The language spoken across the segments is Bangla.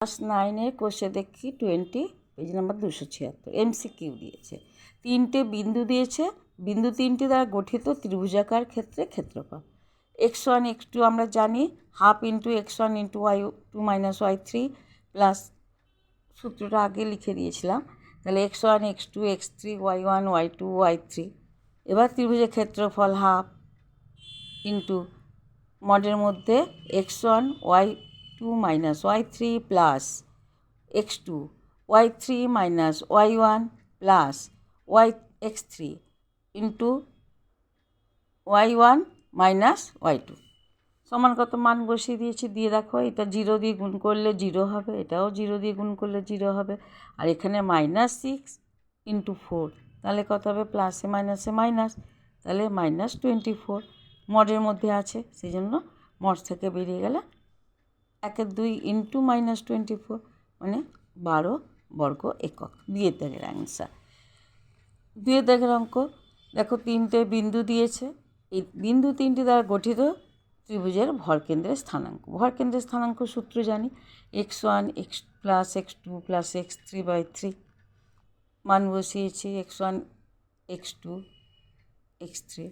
ক্লাস নাইনের কোষে দেখি টোয়েন্টি, পেজ নাম্বার দুশো ছিয়াত্তর, এমসিকিউ দিয়েছে। তিনটে বিন্দু দিয়েছে, বিন্দু তিনটি দ্বারা গঠিত ত্রিভুজাকার ক্ষেত্রে ক্ষেত্রফল। এক্স ওয়ান, এক্স টু আমরা জানি, half into x one into y two minus y three plus সূত্রটা আগে লিখে দিয়েছিলাম। তাহলে x one, x two, x three, y one, y two, y three. এবার ত্রিভুজের ক্ষেত্রফল হাফ ইন্টু মডের মধ্যে x one, y two minus y three plus x two y three minus y one plus y x three into y one minus y two সমান কত মান বসিয়ে দিয়েছি? দিয়ে দেখো, এটা জিরো দিয়ে গুণ করলে জিরো হবে, এটাও জিরো দিয়ে গুণ করলে জিরো হবে। আর এখানে মাইনাস সিক্স ইন্টু ফোর তাহলে কত হবে? প্লাসে মাইনাসে মাইনাস তাহলে মাইনাস টোয়েন্টি ফোর মডের মধ্যে আছে সেই জন্য মড থেকে বেরিয়ে গেলে একের দুই ইন্টু মাইনাস টোয়েন্টি ফোর মানে বারো বর্গ একক। দুইয়ের দাগের অ্যান্সার দুইয়ের দাগের অঙ্ক, দেখো তিনটে বিন্দু দিয়েছে। এই বিন্দু তিনটি দ্বারা গঠিত ত্রিভুজের ভরকেন্দ্রের স্থানাঙ্ক। ভরকেন্দ্রের স্থানাঙ্ক সূত্র জানি। X one x plus x two plus x three by three মান বসিয়েছি x one x two x three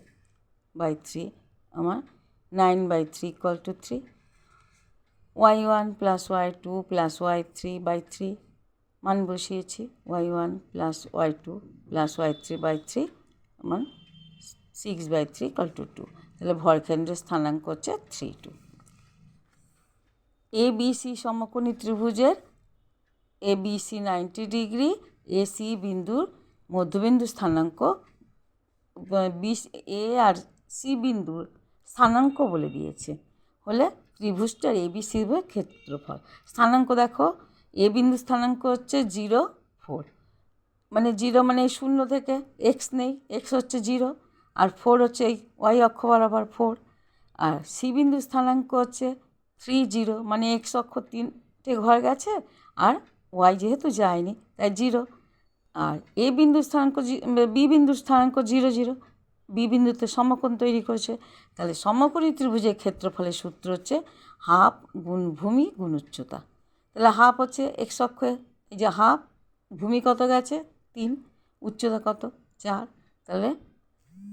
by three আমার nine by three equal to three y one plus y two plus y three by three মান বসিয়েছি y one plus y two plus y three by three আমার six by three equal to two তাহলে ভরকেন্দ্রের স্থানাঙ্ক হচ্ছে three two A B C সমকোণী ত্রিভুজের A B C ninety degree A C বিন্দুর মধ্যবিন্দু স্থানাঙ্ক বি এ আর সি বিন্দুর স্থানাঙ্ক বলে দিয়েছে। হলে ত্রিভুজটার এ বি সি ক্ষেত্রফল। স্থানাঙ্ক দেখো এ বিন্দু স্থানাঙ্ক হচ্ছে জিরো, ফোর। মানে জিরো মানে এই শূন্য থেকে এক্স নেই এক্স হচ্ছে জিরো, আর ফোর হচ্ছে এই ওয়াই অক্ষ বরাবর ফোর। আর সি বিন্দু স্থানাঙ্ক হচ্ছে থ্রি জিরো মানে এক্স অক্ষ তিনটে ঘর গেছে, আর ওয়াই যেহেতু যায়নি, তাই জিরো। আর এ বিন্দু স্থানাঙ্ক বি বিন্দু স্থানাঙ্ক জিরো জিরো। বি বিন্দুতে সমকোণ তৈরি করেছে। তাহলে সমকোণী ত্রিভুজের ক্ষেত্রফলের সূত্র হচ্ছে হাফ গুণ ভূমি গুণ উচ্চতা। তাহলে হাফ হচ্ছে এক্স অক্ষে, এই যে হাফ, ভূমি কত গেছে? তিন, উচ্চতা কত? চার। তাহলে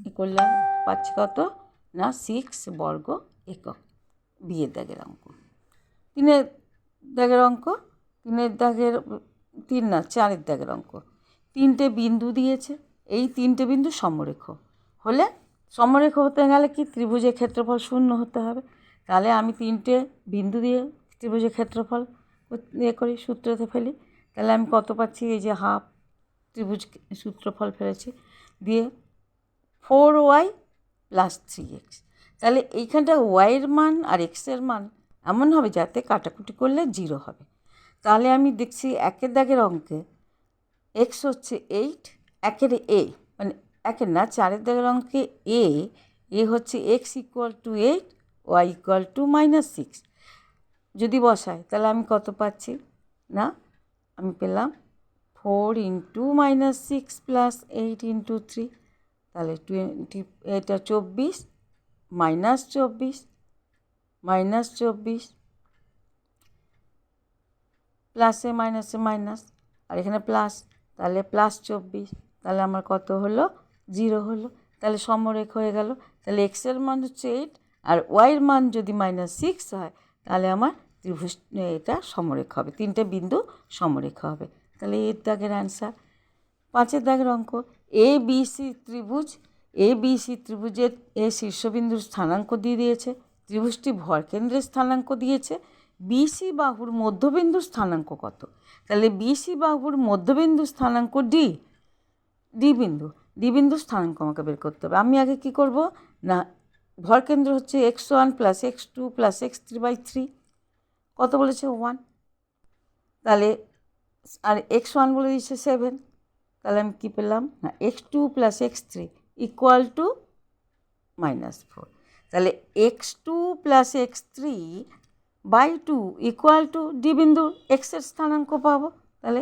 এ করলাম পাচ্ছি কত? না সিক্স বর্গ একক। বিয়ের দাগের অঙ্ক। তিনের দাগের অঙ্ক? তিনের দাগের, তিন না, চারের দাগের অঙ্ক। তিনটে বিন্দু দিয়েছে। এই তিনটে বিন্দু সমরেখ। হলে সমরেখ হতে গেলে কি ত্রিভুজের ক্ষেত্রফল শূন্য হতে হবে? তাহলে আমি তিনটে বিন্দু দিয়ে ত্রিভুজের ক্ষেত্রফল ইয়ে করি, সূত্রতে ফেলি। তাহলে আমি কত পাচ্ছি? এই যে হাফ ত্রিভুজ সূত্রফল ফেলেছি দিয়ে four y plus three x. তাহলে এইখানটা ওয়াইয়ের মান আর এক্সের মান এমন হবে যাতে কাটাকুটি করলে জিরো হবে। তাহলে আমি দেখছি একের দাগের অঙ্কে এক্স হচ্ছে এইট, একের এ মানে একের না চারের দাগের অঙ্কে এ এ হচ্ছে x equal to eight y equal to minus six যদি বসায় তাহলে আমি কত পাচ্ছি? না, আমি পেলাম four into minus six plus eight into three তাহলে টোয়েন্টি এটা চব্বিশ মাইনাস চব্বিশ মাইনাস চব্বিশ প্লাসে মাইনাসে মাইনাস আর এখানে প্লাস তাহলে প্লাস চব্বিশ। তাহলে আমার কত হলো? জিরো হলো, তাহলে সমরেখ হয়ে গেল। তাহলে এক্সের মান হচ্ছে এইট আর ওয়াইয়ের মান যদি মাইনাস সিক্স হয়, তাহলে আমার ত্রিভুজ, এটা সমরেখ হবে, তিনটে বিন্দু সমরেখ হবে। তাহলে এর দাগের অ্যান্সার পাঁচের দাগের অঙ্ক এ বি সি ত্রিভুজ এ বি সি ত্রিভুজের এ শীর্ষবিন্দুর স্থানাঙ্ক দিয়ে দিয়েছে, ত্রিভুজটি ভরকেন্দ্রের স্থানাঙ্ক দিয়েছে বিসি বাহুর মধ্যবিন্দুর স্থানাঙ্ক কত? তাহলে বিসি বাহুর মধ্যবিন্দু স্থানাঙ্ক ডি ডি বিন্দু। ডি বিন্দু স্থানাঙ্ক আমাকে বের করতে হবে। আমি আগে কি করব? না ভরকেন্দ্র হচ্ছে x one plus x two plus x three by three কত বলেছে? ওয়ান তাহলে, আর এক্স ওয়ান বলে দিচ্ছে সেভেন তাহলে আমি কী পেলাম? না x two plus x three equal to minus four তাহলে x two plus x three by two equal to D বিন্দু এক্সের স্থানাঙ্ক পাবো। তাহলে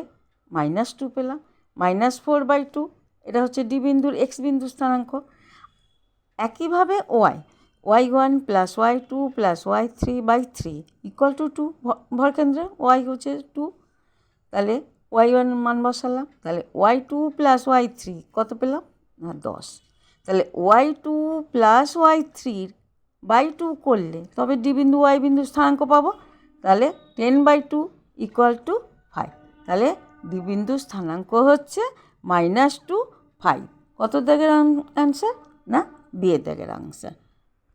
মাইনাস টু পেলাম। মাইনাস ফোর বাই টু এটা হচ্ছে ডি বিন্দুর এক্স বিন্দু স্থানাঙ্ক। একইভাবে y y one plus y two plus y three by three equal to two ভরকেন্দ্রে y হচ্ছে টু। তাহলে ওয়াই ওয়ান মান বসালাম, তাহলে y two plus y three কত পেলাম? না, দশ। তাহলে ওয়াই টু প্লাস ওয়াই থ্রির বাই টু করলে, তবে ডি বিন্দু ওয়াই বিন্দু স্থানাঙ্ক পাবো, তাহলে ten by two equal to five তাহলে ডি বিন্দু স্থানাঙ্ক হচ্ছে মাইনাস টু ফাইভ। কত দাগের আনসার না বিয়ে দাগের আনসার